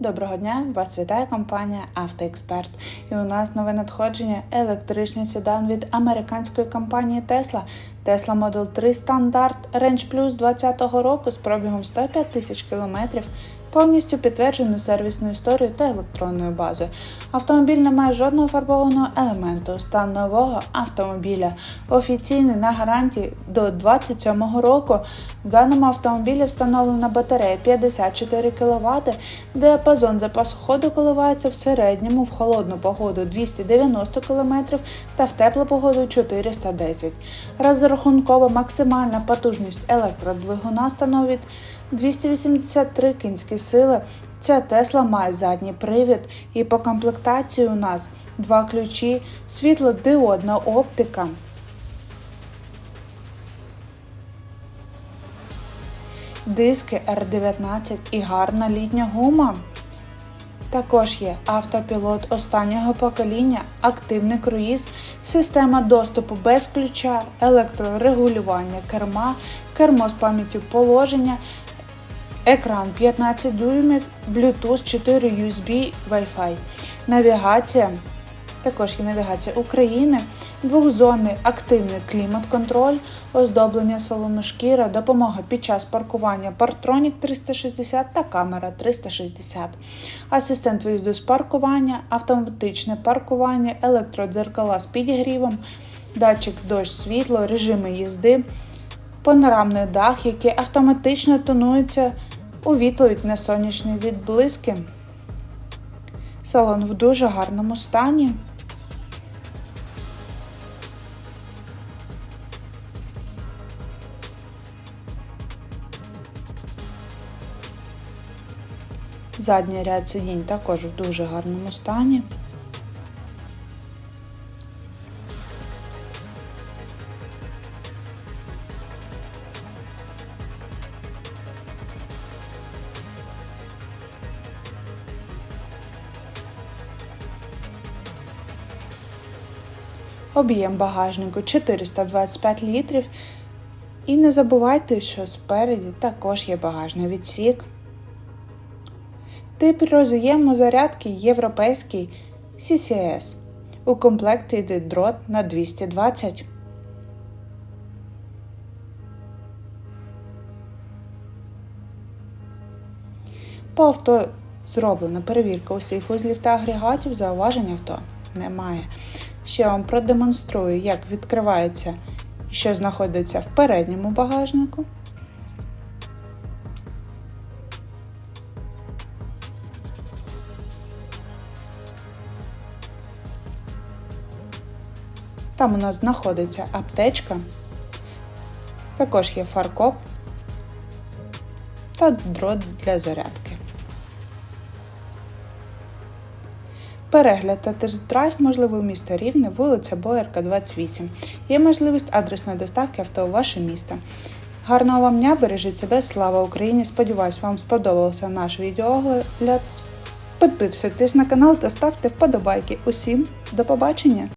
Доброго дня! Вас вітає компанія Автоексперт. І у нас нове надходження електричний седан від американської компанії Tesla. Tesla Model 3 стандарт Range Plus 2020 року з пробігом 105 тисяч кілометрів. Повністю підтверджену сервісну історію та електронною базою. Автомобіль не має жодного фарбованого елементу. Стан нового автомобіля офіційний на гарантії до 2027 року. В даному автомобілі встановлена батарея 54 кВт, діапазон запасу ходу коливається в середньому в холодну погоду 290 км та в теплу погоду 410 Розрахункова максимальна потужність електродвигуна становить 283 кінські сили. Ця Тесла має задній привід і по комплектації у нас два ключі, світлодіодна оптика. Диски R19 і гарна літня гума. Також є автопілот останнього покоління, активний круїз, система доступу без ключа, електрорегулювання керма, кермо з пам'яттю положення, екран 15 дюймів, Bluetooth 4 USB, Wi-Fi, навігація. Також є навігація України, двохзонний активний клімат-контроль, оздоблення салону шкіра, допомога під час паркування Partronic 360 та камера 360, асистент виїзду з паркування, автоматичне паркування, електродзеркала з підігрівом, датчик дощ світло, режими їзди, панорамний дах, який автоматично тонується у відповідь на сонячні відблиски. Салон в дуже гарному стані. Задній ряд сидінь також в дуже гарному стані. Об'єм багажнику 425 літрів. І не забувайте, що спереді також є багажний відсік. Тип роз'єму зарядки європейський CCS. У комплекті йде дрот на 220. По авто зроблена перевірка усіх вузлів та агрегатів, зауважень авто немає. Ще вам продемонструю, як відкривається і що знаходиться в передньому багажнику. Там у нас знаходиться аптечка, також є фаркоп та дрот для зарядки. Перегляд та тест-драйв можливий у місто Рівне, вулиця Боярка, 28. Є можливість адресної доставки авто у ваше місто. Гарного вам дня, бережіть себе, слава Україні! Сподіваюсь, вам сподобався наш відеоогляд. Підписуйтесь на канал та ставте вподобайки. Усім до побачення!